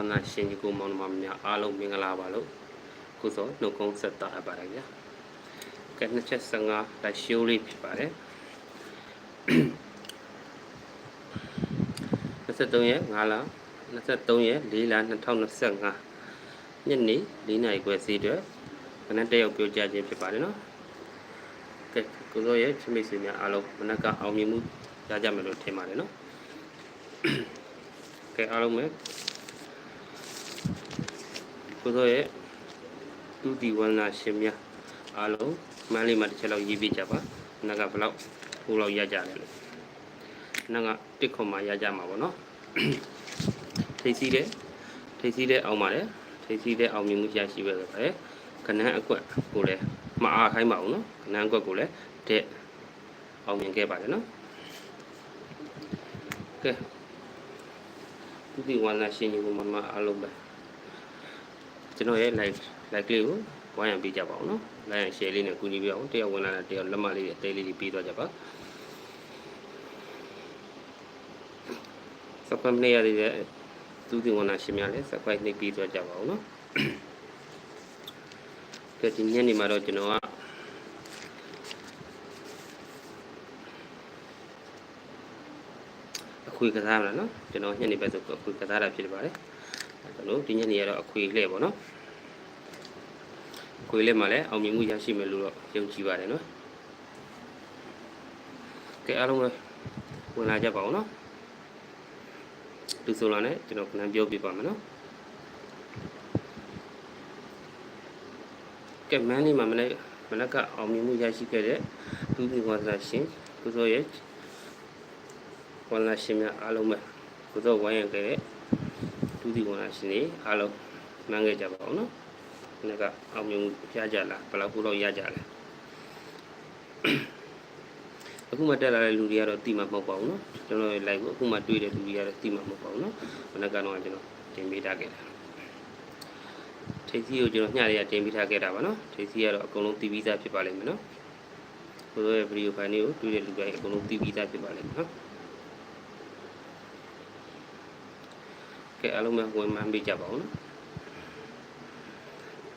ဝန်သာရှင်ကြီးကိုမောင်နှမများအားလုံးမင်္ဂလာပါလို့ကိုစောနှုတ်ကုန်းဆက်တာအပ်ပါတယ်ဗျာကဲနှစ်ချက်15လိုက်ရှိုးလေးဖြစ်ပါတယ်23ရက်5လ23ရက်4လ2025ညနေ4နာရီခွဲစီးအတွက်မနက်တရောက်ပြောကြခြင်းဖြစ်ပါတယ်နော်ကဲကိုစောရဲ့ချစ်မိတ်ဆွေများအားလုံးမနက်ကအောင်မြင်မှုရကြမယ်လို့ထင်ပါတယ်နော်ကဲအားလုံးပဲ ကိုစောရဲ့သူတီဝန္နာရှင်များအားလုံးမန်းလေးမှာတစ်ချက်လောက်ရေးပြကြပါမနက်ကဘယ်လောက်ဟိုလောက်ရကြတယ်လို့မနက်ကတစ်ခွန်မှာရကြမှာပေါ့နော်ထိတ်စီးတဲ့ထိတ်စီးတဲ့အောင်ပါတယ်ထိတ်စီးတဲ့အောင်မြင်မှုရရှိပဲဆိုတော့ခဏန်းအကွက်ကိုလည်းမအားခိုင်းပါဘူးနော်ခဏန်းအကွက်ကိုလည်းတဲ့အောင်မြင်ခဲ့ပါတယ်နော်ကဲသူဒီဝါနာရှင်ကြီးကမမအားလုံးပဲ ကျွန်တော်ရဲ့ like like လေးကိုဝိုင်းရံပေးကြပါအောင်နော် like and share လေးနဲ့ကူညီပေးအောင်တယောက်ဝင်လာတဲ့တယောက်လက်မလေးတွေအသေးလေးတွေပေးသွားကြပါစပမ်နေရတဲ့သူဒီဝါနာရှင်များလည်း subscribe နှိပ်ပေးသွားကြပါအောင်နော်ကဲဒီညနေမှာတော့ကျွန်တော်ကအခွေကစားမလားနော်ကျွန်တော်ညနေပဲဆိုအခွေကစားတာဖြစ်ပါတယ် ကျွန်တော်ဒီညနေကတော့အခွေလှည့်ပေါ့နော်အခွေလှည့်မှာလည်းအောင်မြင်မှုရရှိမယ်လို့တော့ယုံကြည်ပါတယ်နော်ကဲအားလုံးပဲဝင်လာကြပါဦးနော်လူဆိုလာနဲ့ကျွန်တော်ခဏပြောပြပါမယ်နော်ကဲမန်းလေးမှာမနေ့မနက်ကအောင်မြင်မှုရရှိခဲ့တဲ့သူဒီဝါစာရှင်ကုသိုလ်ရဲ့ဝန်လာရှင်များအားလုံးပဲကုသိုလ်ဝိုင်းရခဲ့တဲ့ ဦးစီးဝန်ထမ်းရှင်တွေအားလုံးမှန်းခဲ့ကြပါအောင်နော်။ဒါကအောင်မြင်မှုပြကြလားဘယ်လောက်ကိုတော့ရကြလား။အခုမှတက်လာတဲ့လူတွေကတော့တိမှမဟုတ်ပါဘူးနော်။ကျွန်တော်ရဲ့ live ကိုအခုမှတွေ့တဲ့လူတွေကတော့တိမှမဟုတ်ပါဘူးနော်။ဘယ်နှကတော့ကျွန်တော်တင်ပေးထားခဲ့တာ။ထိပ်စီးကိုကျွန်တော်ညနေရတင်ပေးထားခဲ့တာပါနော်။ထိပ်စီးကတော့အကုန်လုံးတီးပြီးသားဖြစ်ပါလိမ့်မယ်နော်။ကိုယ်ရဲ့ဗီဒီယိုဖိုင်လေးကိုတွေ့တဲ့လူတိုင်းအကုန်လုံးတီးပြီးသားဖြစ်ပါလိမ့်မယ်နော်။ ကဲအားလုံးပဲဝင်မှန်းပေးကြပါဦးနော်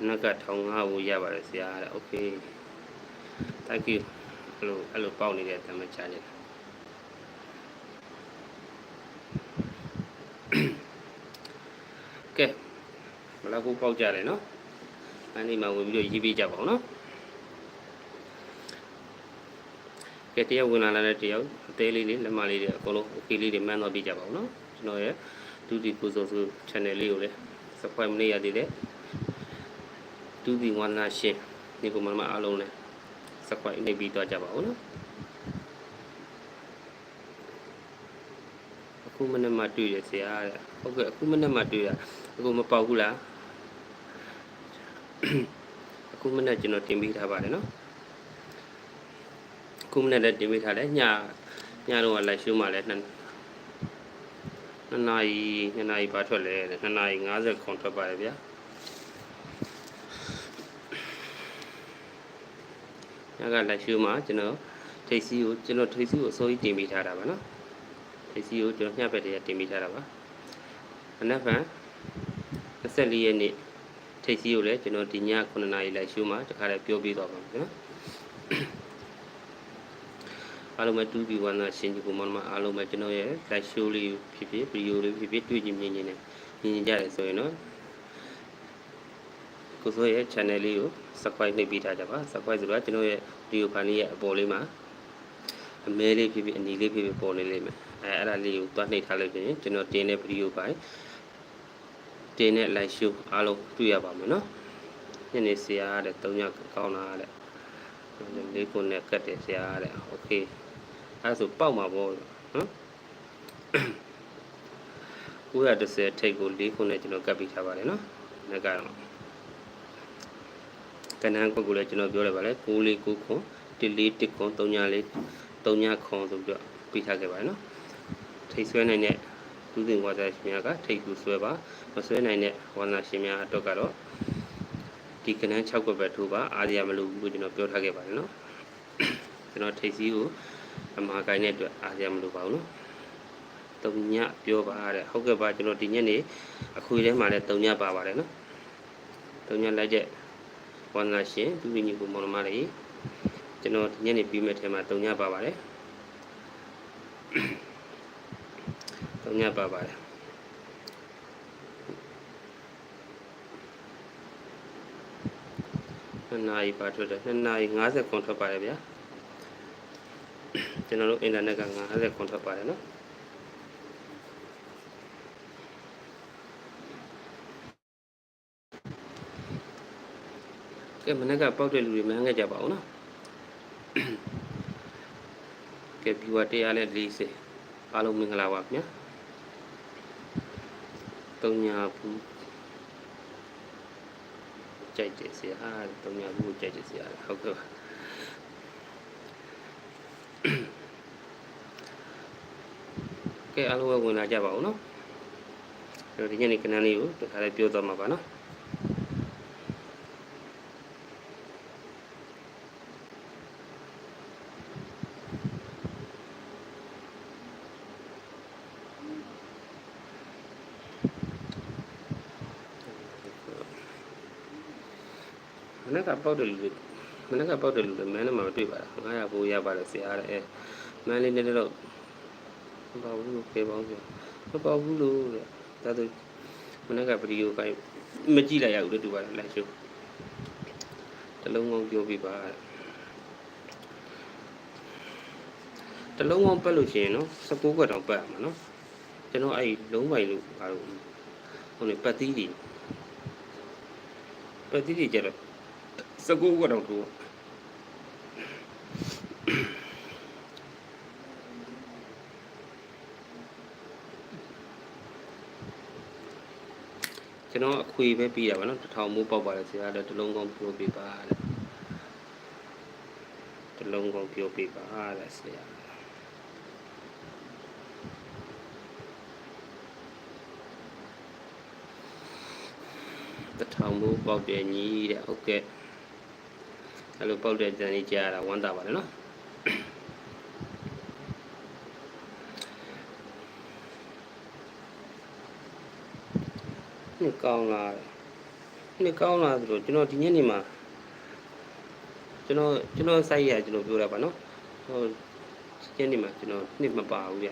နက်က1500ကိုရပါတယ်ဆရာတဲ့ okay thank you အဲ့လိုအဲ့လိုပေါက်နေတဲ့တမချလေးကဲဘလောက်ကိုပေါက်ကြတယ်နော်အဲ့ဒီမှာဝင်ပြီးတော့ရေးပေးကြပါဦးနော်ကဲတရားဝင်လာတဲ့တရားအသေးလေးလေးလက်မလေးတွေအကုန်လုံး okay လေးတွေမှန်းတော့ပြကြပါဦးနော်ကျွန်တော်ရဲ့ ဒုတိကိုစိုးစိုး channel လေးကိုလည်း subscribe မနေရသေးတဲ့ဒုတိဝန္နာရှင်ဒီကမ္ဘာမှာအားလုံးလည်း subscribe နှိပ်ပြီးတော့ကြပါဦးနော်အခုမနေ့မှတွေ့ရဆရာတဲ့ဟုတ်ကဲ့အခုမနေ့မှတွေ့ရအခုမပေါက်ဘူးလားအခုမနေ့ကျွန်တော်တင်ပေးထားပါတယ်နော်အခုမနေ့လည်းတင်ပေးထားတယ်ညညတော့လိုက်ရှုံးမှလည်း နှစ်နှစ်နာရီနှစ်နာရီပါထွက်လဲနှစ်နာရီ50ခွန်ထွက်ပါတယ်ဗျာညကလက်ရှိမှာကျွန်တော်ထိပ်စီကိုကျွန်တော်ထိပ်စီကိုအစိုးရတင်ပေးထားတာပါနော်ထိပ်စီကိုကျွန်တော်ညှက်ဘက်တည်းတင်ပေးထားတာပါအနက်ဖန်24ရက်နေ့ထိပ်စီကိုလည်းကျွန်တော်ဒီည9နာရီလက်ရှိမှာတခါတည်းပြောပြသွားပါမယ်နော် အားလုံးပဲ2 B1 ကရှင်းကြည့်ကိုမှမအားလုံးပဲကျွန်တော်ရဲ့ live show လေးဖြစ်ဖြစ် video လေးဖြစ်ဖြစ်တွေ့ကြည့်မြင်နေတယ်မြင်ကြတယ်ဆိုရင်တော့ကိုစိုးရဲ့ channel လေးကို subscribe နှိပ်ပေးထားကြပါ subscribe ဆိုတော့ကျွန်တော်ရဲ့ video ဖိုင်လေးရဲ့အပေါ်လေးမှာအမဲလေးဖြစ်ဖြစ်အနီလေးဖြစ်ဖြစ်ပေါ်နေလိမ့်မယ်အဲအဲ့ဒါလေးကိုတွားနှိပ်ထားလို့ရှိရင်ကျွန်တော်တင်တဲ့ video ဖိုင်တင်တဲ့ live show အားလုံးတွေ့ရပါမယ်နော်ညနေဆရာတဲ့၃ညကောင်းတာတဲ့လေးခုနဲ့ကတ်တယ်ဆရာတဲ့ okay အဲ့ဆိုပေါက်မှာပေါ့နော်930ထိပ်ကို၄ခုနဲ့ကျွန်တော်ကတ်ပြီးထားပါတယ်နော်ငါကတော့ကဏ္ဍကွက်ကိုလည်းကျွန်တော်ပြောရပါလေ6လေး9ခွန်1လေး1ခွန်3ညာလေး3ညာခွန်ဆိုပြီးတော့ပြီးထားခဲ့ပါတယ်နော်ထိတ်ဆွဲနိုင်တဲ့ဒုသင်ဝါစာရှင်များကထိတ်သူဆွဲပါမဆွဲနိုင်တဲ့ဝါစာရှင်များအတွက်ကတော့ဒီကဏ္ဍ6ကွက်ပဲထိုးပါအားရမလို့ဘူးကျွန်တော်ပြောထားခဲ့ပါတယ်နော်ကျွန်တော်ထိတ်စီးကို အမှားကိုင်းတဲ့အတွက်အားရမလို့ပါဘူးနော်တုံညပြောပါတဲ့ဟုတ်ကဲ့ပါကျွန်တော်ဒီညနေအခွေထဲမှာလည်းတုံညပါပါတယ်နော်တုံညလိုက်တဲ့ဝန္ဒနာရှင်သူဝိညာဉ်ကိုမောင်နှမတွေကျွန်တော်ဒီညနေပြီးမဲ့ထဲမှာတုံညပါပါတယ်တုံညပါပါတယ်နှစ်နာရီပါထွက်တယ်နှစ်နာရီ50ခွန်ထွက်ပါတယ်ဗျာ ကျွန်တော်တို့အင်တာနက်က50ခွန်ထွက်ပါတယ်နော်ကဲမနေ့ကပောက်တဲ့လူတွေမဟန်းခဲ့ကြပါဘူးနော်ကဲဘီဝတရားနဲ့40အားလုံးမင်္ဂလာပါခင်ဗျာတုံညာဘူးကြိုက်တယ်ဆရာတုံညာဘူးကြိုက်တယ်ဆရာဟုတ်ကဲ့ ကဲအားလုံးဝင်လာကြပါဦးနော်အဲ့တော့ဒီညနေကဏ္ဍလေးကိုတခါလေးပြောသွားမှာပါနော်မနေ့ကပေါက်တယ်လူတွေမနေ့ကပေါက်တယ်လူတွေမန်းနဲ့မှမတွေ့ပါဘူး900ဘိုးရပါတယ်ဆရာတဲ့အဲမန်းလေးနည်းနည်းတော့ မပေါက်ဘူးလို့ပြောပါဦးမပေါက်ဘူးလို့တဲ့ဒါဆိုမနေ့ကဗီဒီယိုပိုင်းမကြည့်လိုက်ရဘူးလို့တူပါတယ်လိုက်ရှုတလုံးကောင်းပြောပြပါတလုံးကောင်းပတ်လို့ရှိရင်နော်16ခွက်တောင်ပတ်ရမှာနော်ကျွန်တော်အဲ့လုံးပိုင်လို့ဘာလို့ဟိုနေပတ်သီးတွေပတ်သီးတွေကျတော့စကူကတော့တူ ကျွန်တော်အခွေပဲပြီးတာပါနော်တစ်ထောင်မိုးပေါက်ပါတယ်ဆရာလည်းတစ်လုံးကောင်းပြောပြပါတဲ့တစ်လုံးကောင်းပြောပြပါတဲ့ဆရာတစ်ထောင်မိုးပေါက်တယ်ညီတဲ့ဟုတ်ကဲ့အဲ့လိုပေါက်တဲ့ကြံလေးကြားရတာဝမ်းသာပါတယ်နော် နှစ်ကောင်းလာတယ်နှစ်ကောင်းလာဆိုတော့ကျွန်တော်ဒီညနေမှာကျွန်တော်ကျွန်တော်စိုက်ရကျွန်တော်ပြောတာပါနော်ဟိုညနေမှာကျွန်တော်နှစ်မပါဘူးဗျ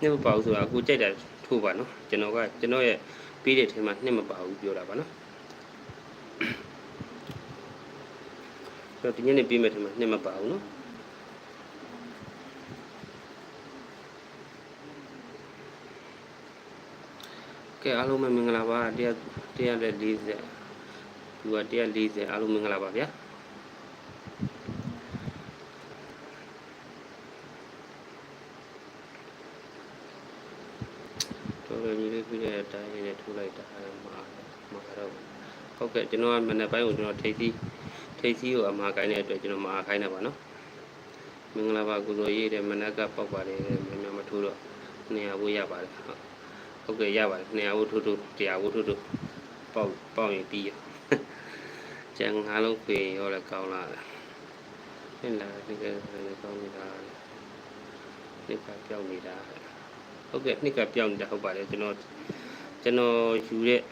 နှစ်မပါဘူးဆိုတာအခုကြိုက်တာထိုးပါနော်ကျွန်တော်ကကျွန်တော်ရဲ့ပြီးတဲ့ထဲမှာနှစ်မပါဘူးပြောတာပါနော်ဆိုတော့ဒီညနေပြီးမဲ့ထင်မှာနှစ်မပါဘူးเကဲအားလုံးပဲမင်္ဂလာပါ100 140ဒီက140အားလုံးမင်္ဂလာပါဗျာတော်တော်ကြီးလေးပြတဲ့အတိုင်းနဲ့ထိုးလိုက်တာမှာမှာတော့ဟုတ်ကဲ့ကျွန်တော်ကမနေ့ပိုင်းကိုကျွန်တော်ထိပ်သီးထိတ်စီးကိုအမှားခိုင်းတဲ့အတွက်ကျွန်တော်မအားခိုင်းတာပါနော်မင်္ဂလာပါကုသိုလ်ရေးတဲ့မနက်ကပေါက်ပါတယ်မြန်မြန်မထိုးတော့200ဘိုးရပါတယ်ဟုတ် ဟုတ်ကဲ့ရပါတယ်200ဘိုးထိုးထိုး100ဘိုးထိုးထိုးပေါက်ပေါက်ရင်ပြီးရကျန်ငါးလုံးခွေရောလည်းကောင်းလာတယ်ဟင်လာဒီကလည်းကောင်းနေတာနှစ်ကပြောင်းနေတာဟုတ်ကဲ့နှစ်ကပြောင်းနေတာဟုတ်ပါတယ်ကျွန်တော်ကျွန်တော်ယူတဲ့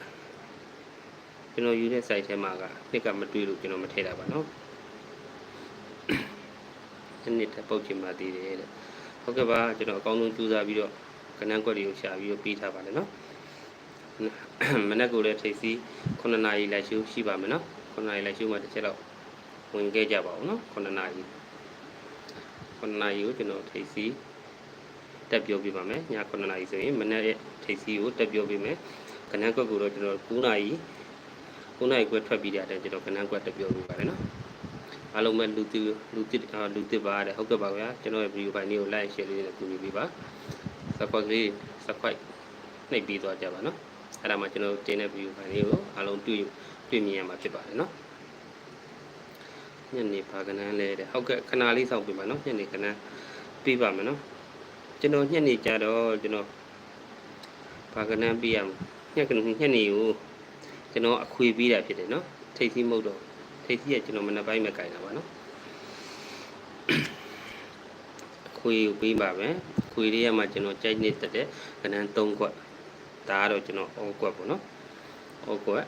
ကျွန်တော်ယူတဲ့ site ထဲမှာကနှစ်ကမတွေ့လို့ကျွန်တော်မထည့်တာပါနော်နှစ်ထပ်ပုတ်ချင်ပါသေးတယ်တဲ့ဟုတ်ကဲ့ပါကျွန်တော်အကောင်းဆုံးကြိုးစားပြီးတော့ ကနန်းကွက်တွေကိုရှာပြီးတော့ပြီးထားပါတယ်နော်မနက်ကိုလည်းထိပ်စီး9နာရီလိုက်ရှုရှိပါမယ်နော်9နာရီလိုက်ရှုမှတစ်ချက်တော့ဝင်ခဲ့ကြပါဦးနော်9နာရီ9နာရီကိုကျွန်တော်ထိပ်စီးတက်ပြောပြပါမယ်ည9နာရီဆိုရင်မနက်ရဲ့ထိပ်စီးကိုတက်ပြောပြမယ်ကနန်းကွက်ကိုတော့ကျွန်တော်9နာရီ9နာရီခွဲထွက်ပြီးတဲ့ကျွန်တော်ကနန်းကွက်တက်ပြောပြပါတယ်နော်အားလုံးပဲလူတိလူတိလူတိပါတဲ့ဟုတ်ကဲ့ပါဗျာကျွန်တော်ရဲ့ဗီဒီယိုဖိုင်လေးကို like share လေးနဲ့ကူညီပေးပါ subscribe လေး subscribe နှိပ်ပြီးသွားကြပါနော်အဲ့ဒါမှကျွန်တော်တင်တဲ့ဗီဒီယိုဖိုင်လေးကိုအားလုံးတွေ့တွေ့မြင်ရမှာဖြစ်ပါတယ်နော်ညနေပါကနန်းလဲတဲ့ဟုတ်ကဲ့ခဏလေးစောင့်ပြပါနော်ညနေကနန်းပြီးပါမယ်နော်ကျွန်တော်ညနေကြတော့ကျွန်တော်ပါကနန်းပြီးရမှာညကညနေကိုကျွန်တော်အခွေပြီးတာဖြစ်တယ်နော်ထိတ်သီးမဟုတ်တော့ထိတ်သီးကကျွန်တော်မနေ့ပိုင်းမှာကြိုင်တာပါနော်အခွေကိုပြီးပါမယ် ခွေလေးရမှာကျွန်တော်ကြိုက်နေတက်တဲ့ကနန်း၃ခွက်ဒါကတော့ကျွန်တော်အောကွက်ပေါ့နော်အောကွက်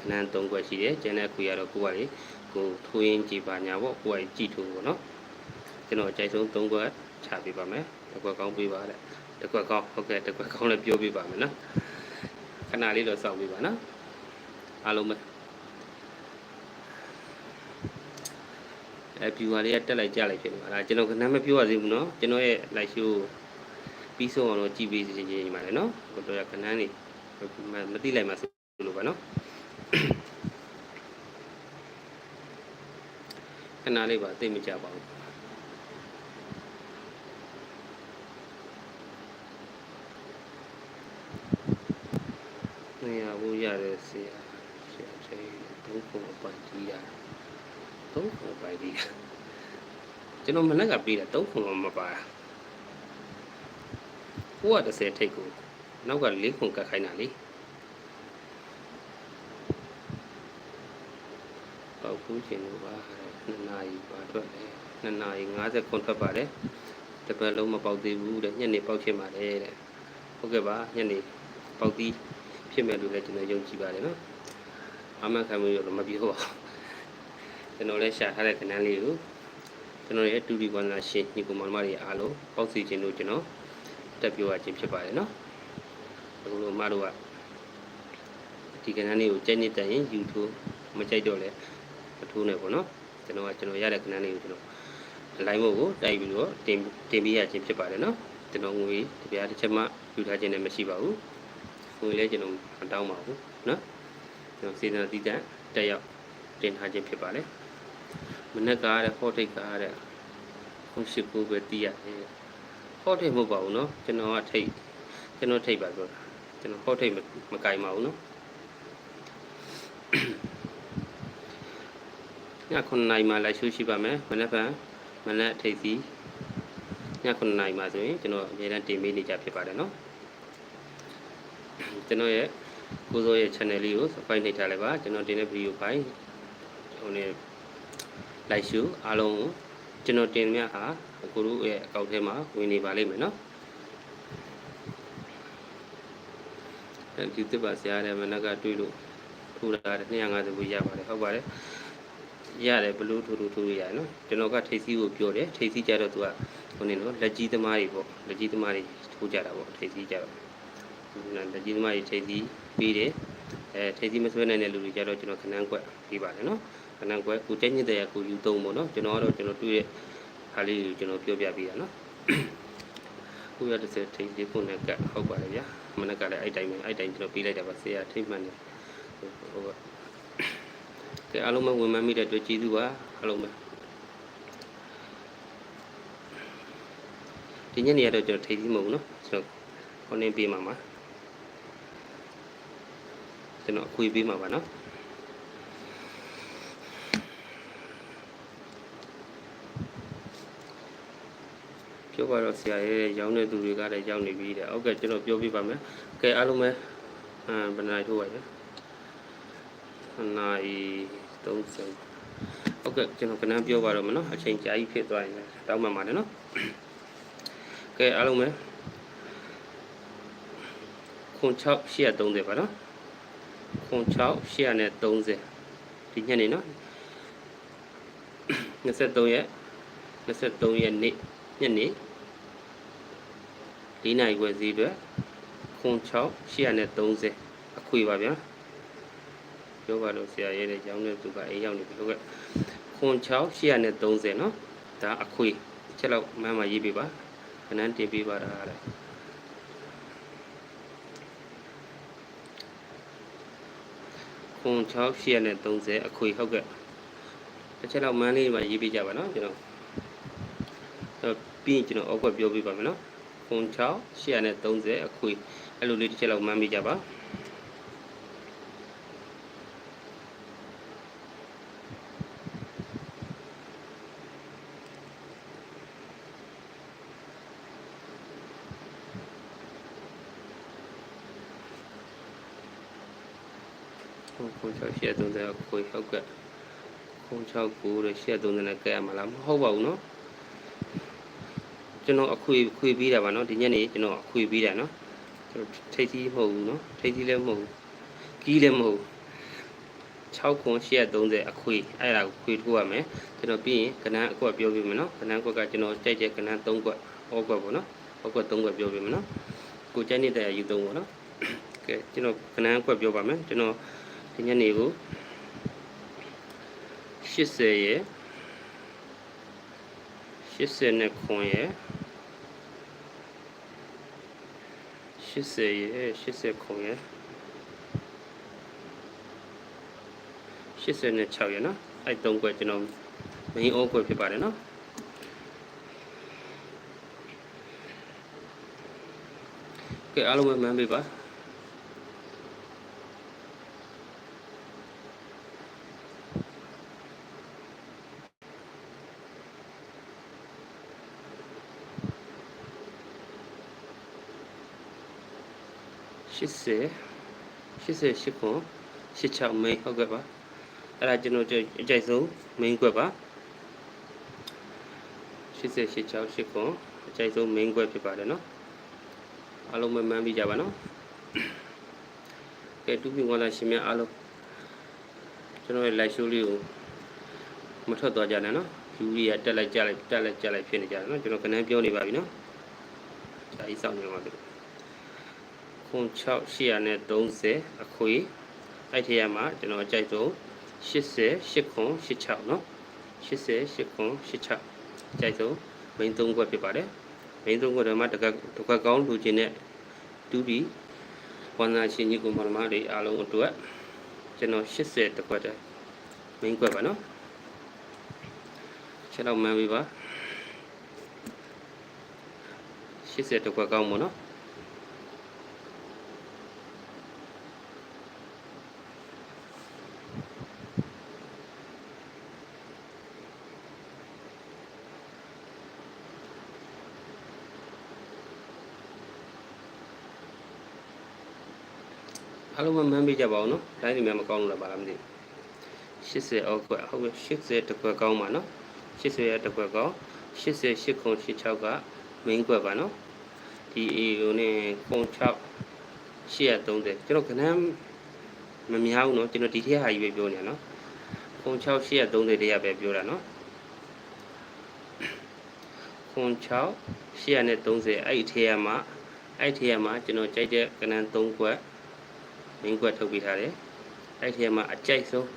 ကနန်း၃ခွက်ရှိတယ်ကျန်တဲ့ခွေကတော့ကိုယ်ကလေကိုထိုးရင်းကြည်ပါညာပေါ့ကိုယ်ကကြည်ထိုးပေါ့နော်ကျွန်တော်အကြိုက်ဆုံး၃ခွက်ချပေးပါမယ်တစ်ခွက်ကောင်းပေးပါတဲ့တစ်ခွက်ကောင်းဟုတ်ကဲ့တစ်ခွက်ကောင်းလည်းပြောပေးပါမယ်နော်ခဏလေးတော့စောင့်ပေးပါနော်အားလုံးပဲ အဲ viewer လေးကတက်လိုက်ကြလိုက်ဖြစ်နေတာဒါကျွန်တော်ခဏမပြောရသေးဘူးเนาะကျွန်တော်ရဲ့ live show ပြီးဆုံးအောင်တော့ကြည့်ပေးစီခြင်းညီမလေးเนาะကိုတော့ရခဏနေမသိလိုက်မှဆိုလို့ပါเนาะခဏလေးပါသိမကြပါဘူးနေရဘူးရတယ်ဆရာဆရာချင်းဘုခုအပန်ကြီးတာ သုံးခုပိုင်ကြီးကျွန်တော်မလက်ကပြေးတာသုံးခုမပါကိုက30ထိတ်ကိုနောက်က4ခုကတ်ခိုင်းတာလေပေါက်ဖူးခြင်းလို့ပါ2နာရီပါထွက်တယ်2နာရီ50ခွန်ထွက်ပါတယ်တပတ်လုံးမပေါက်သေးဘူးတဲ့ညနေပေါက်ချင်ပါတယ်တဲ့ဟုတ်ကဲ့ပါညနေပေါက်သည်ဖြစ်မယ်လို့လည်းကျွန်တော်ယုံကြည်ပါတယ်နော်အမှန်ခံမျိုးတော့မပြောပါဘူး ကျွန်တော်လည်းရှာထားတဲ့ကဏ္ဍလေးကိုကျွန်တော်ရဲ့တူဒီဝန္ဒနာရှင်ညီကောင်မတွေအားလုံးပေါက်စီခြင်းလို့ကျွန်တော်တက်ပြောရခြင်းဖြစ်ပါတယ်နော်အခုလိုမတို့ကဒီကဏ္ဍလေးကိုကြိုက်နေတတ်ရင် YouTube မကြိုက်တော့လဲမထိုးနဲ့ပေါ့နော်ကျွန်တော်ကကျွန်တော်ရတဲ့ကဏ္ဍလေးကိုကျွန်တော် line မို့ကိုတိုက်ပြီးတော့တင်တင်ပေးရခြင်းဖြစ်ပါတယ်နော်ကျွန်တော်ငွေတပြားတစ်ချက်မှယူထားခြင်းလည်းမရှိပါဘူးငွေလည်းကျွန်တော်မတောင်းပါဘူးနော်ကျွန်တော်စေတနာတည်တံ့တက်ရောက်တင်ထားခြင်းဖြစ်ပါတယ် မနေ့ကရတဲ့ဟောထိတ်ကရတဲ့ခုရှိကိုပဲတည်ရတယ်ဟောထိတ်မဟုတ်ပါဘူးเนาะကျွန်တော်ကထိတ်ကျွန်တော်ထိတ်ပါပြောတာကျွန်တော်ဟောထိတ်မကင်ပါဘူးเนาะည9နိုင်မှလိုက်ရှိုးရှိပါမယ်မနေ့ကမနေ့ထိတ်စီည9နိုင်မှဆိုရင်ကျွန်တော်အများအားတင်ပေးနေကြဖြစ်ပါတယ်เนาะကျွန်တော်ရဲ့ကိုစိုးရဲ့ channel လေးကို subscribe နှိပ်ထားလိုက်ပါကျွန်တော်တင်တဲ့ video file ဟိုနေ လိုက်ရှုအားလုံးကိုကျွန်တော်တင်မြဟာကိုတို့ရဲ့အကောင့်ထဲမှာဝင်နေပါလိမ့်မယ်နော်အဲဒီတစ်ပါဆရာတဲ့မနက်ကတွေ့လို့ထူလာတယ်250ဘူးရပါတယ်ဟုတ်ပါတယ်ရတယ်ဘလူးထူထူထူရတယ်နော်ကျွန်တော်ကထိပ်စီးကိုပြောတယ်ထိပ်စီးကြတော့သူကဟိုနေနော်လက်ကြီးသမားတွေပေါ့လက်ကြီးသမားတွေထိုးကြတာပေါ့ထိပ်စီးကြတော့လက်ကြီးသမားတွေထိပ်စီးပြီးတယ်အဲထိပ်စီးမဆွဲနိုင်တဲ့လူတွေကြတော့ကျွန်တော်ခဏန်းကွက်ပြီးပါတယ်နော် ခဏန်းကွက်ကိုကျင်းညစ်တဲ့ကိုယူသုံးပေါ့နော်ကျွန်တော်ကတော့ကျွန်တော်တွေ့တဲ့ခါလေးကိုကျွန်တော်ပြောပြပေးတာနော်ကိုရတဲ့ထိပ်စီးကိုနဲ့ကဟုတ်ပါတယ်ဗျာမနက်ကလည်းအဲ့တိုင်းပဲအဲ့တိုင်းကျွန်တော်ပြီးလိုက်တာပါဆရာထိပ်မှန်တယ်ဟိုကကဲအားလုံးမဝင်မမိတဲ့အတွက်ကျေးဇူးပါအားလုံးပဲဒီညနေရတော့ကျွန်တော်ထိပ်စီးမဟုတ်ဘူးနော်ကျွန်တော်ခေါင်းနေပေးမှာပါကျွန်တော်အခွေပေးမှာပါနော် ပြောပါတော့ဆရာရဲ့ရောင်းတဲ့သူတွေကလည်းရောက်နေပြီတဲ့ဟုတ်ကဲ့ကျွန်တော်ပြောပြပါမယ်ကဲအားလုံးပဲအမ်ဘယ်နိုင်ထိုးပါလဲနိုင်30ဟုတ်ကဲ့ကျွန်တော်ကနန်းပြောပါတော့မနော်အချိန်ကြာကြီးဖြစ်သွားရင်တောင်းမှပါတယ်နော်ကဲအားလုံးပဲခွန်6 830ပါနော်ခွန်6 830ဒီညနေနော်23ရက်23ရက်နေ့ညနေ ၄နိုင်ခွဲစီးအတွက်ခွန်6 830အခွေပါဗျာပြောပါလို့ဆရာရဲတဲ့ကျောင်းတဲ့သူကအိမ်ရောက်နေပြီဟုတ်ကဲ့ခွန်6 830နော်ဒါအခွေတစ်ချက်လောက်မမ်းမရေးပေးပါခဏန်းတင်ပေးပါတာတဲ့ခွန်6 830အခွေဟုတ်ကဲ့တစ်ချက်လောက်မန်းလေးမှာရေးပေးကြပါနော်ကျွန်တော်အဲ့ပြီးရင်ကျွန်တော်အောက်ကပြောပြပါမယ်နော်ခွန် 6 830အခွေအဲ့လိုလေးတစ်ချက်လောက်မန်းပေးကြပါခွန်6 830အခွေဟုတ်ကဲ့ခွန်6 9 830နဲ့ကဲရမှာလားမဟုတ်ပါဘူးနော် ကျွန်တော်အခွေခွေပေးတာပါနော်ဒီညနေကျွန်တော်အခွေပေးတာနော်ကျွန်တော်ထိတ်သီးမဟုတ်ဘူးနော်ထိတ်သီးလည်းမဟုတ်ဘူးကီးလည်းမဟုတ်ဘူး6ခွန်830အခွေအဲ့ဒါကိုခွေထိုးရမယ်ကျွန်တော်ပြီးရင်ကဏ္ဍအကွက်ပြောပြမယ်နော်ကဏ္ဍအကွက်ကကျွန်တော်ကြိုက်တဲ့ကဏ္ဍ3ကွက်ဩကွက်ပေါ့နော်ဩကွက်3ကွက်ပြောပြမယ်နော်ကိုကြိုက်နေတဲ့ယူ3ပေါ့နော်ကဲကျွန်တော်ကဏ္ဍအကွက်ပြောပါမယ်ကျွန်တော်ဒီညနေကို80ရဲ့ 80နဲ့ခွန်ရဲ့80ရဲ့80ခွန်ရဲ့80နဲ့6ရဲ့နော်အဲ့၃ခွက်ကျွန်တော် main all ခွက်ဖြစ်ပါတယ်နော်ကဲအားလုံးပဲမှန်းပေးပါ 80 88ခွန်86 main ဟုတ်ကဲ့ပါအဲ့ဒါကျွန်တော်အကြိုက်ဆုံး main ခွက်ပါ88 68ခွန်အကြိုက်ဆုံး main ခွက်ဖြစ်ပါတယ်နော်အားလုံးမမှန်းပြီးကြပါနော်ကဲ2ပြီး1လာရှင်များအားလုံးကျွန်တော်ရဲ့ live show လေးကိုမထွက်သွားကြနဲ့နော်လူကြီးကတက်လိုက်ကြလိုက်တက်လိုက်ကြလိုက်ဖြစ်နေကြတယ်နော်ကျွန်တော်ကနန်းပြောနေပါပြီနော်ဒါကြီးစောင့်နေပါမယ် 06830အခွေအဲ့ထဲမှာကျွန်တော်အကြိုက်ဆုံး88ခွန်86เนาะ88ခွန်86အကြိုက်ဆုံး main 3ခွက်ဖြစ်ပါတယ် main 3ခွက်ထဲမှာတကတကကောင်းလူချင်းနဲ့တူပြီးဝန်သာရှင်ကြီးကိုမမလေးအားလုံးအတွက်ကျွန်တော်80တခွက်တည်း main ခွက်ပါเนาะချက်တော့မှန်ပြီပါ80တခွက်ကောင်းပါเนาะ အားလုံးမမှန်းပေးကြပါဦးเนาะတိုင်းနေများမကောင်းလို့လားပါလားမသိဘူး80အောက်ကွက်ဟုတ်ပြီ80တကွက်ကောင်းပါเนาะ80ရတကွက်ကောင်း88ခု86က main ကွက်ပါเนาะဒီ A ကိုနဲ့ခု6 830ကျွန်တော်ခဏမများဘူးเนาะကျွန်တော်ဒီထက်ဟာကြီးပဲပြောနေတာเนาะခု6 830တည်းရပဲပြောတာเนาะခု6 830အဲ့ဒီထဲမှာအဲ့ဒီထဲမှာကျွန်တော်ကြိုက်တဲ့ကဏ္ဍ3ကွက် မင်းကွက်ထုတ်ပေးထားတယ်အဲ့ထဲမှာအကြိုက်ဆုံး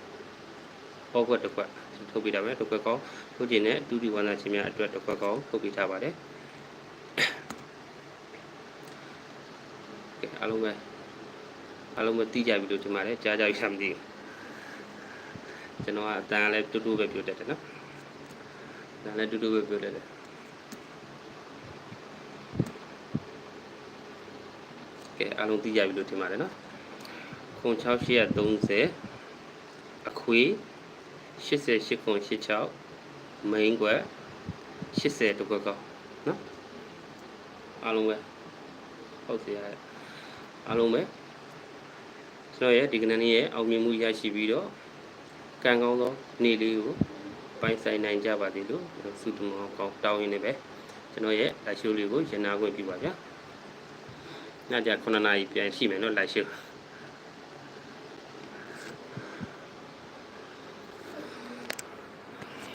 ဟောကွက်တစ်ကွက်ထုတ်ပေးထားမယ်တစ်ကွက်ကောင်းထုတ်ကျင်တဲ့ဒုတိဝါနာချင်းများအတွက်တစ်ကွက်ကောင်းထုတ်ပေးထားပါတယ်ကဲအားလုံးပဲအားလုံးပဲသိကြပြီလို့ထင်ပါတယ်ကြားကြပြီလားမသိဘူးကျွန်တော်ကအတန်လည်းတူတူပဲပြောတတ်တယ်နော်ဒါလည်းတူတူပဲပြောတတ်တယ်ကဲအားလုံးသိကြပြီလို့ထင်ပါတယ်နော် 6830အခွေ88ခွန်86 main ကွက်80တကွက်ကောနော်အားလုံးပဲဟုတ်စီရအားလုံးပဲကျွန်တော်ရဲ့ဒီကနေ့ရဲ့အောင်မြင်မှုရရှိပြီးတော့ကံကောင်းသောနေ့လေးကိုပိုင်ဆိုင်နိုင်ကြပါသေးလို့ကျွန်တော်ဆုတောင်းကောင်းတောင်းရင်းနေပဲကျွန်တော်ရဲ့လက်ရှိုးလေးကိုရနာခွင့်ပြုပါဗျာညကြ9နာရီပြန်ရှိမယ်နော်လက်ရှိုး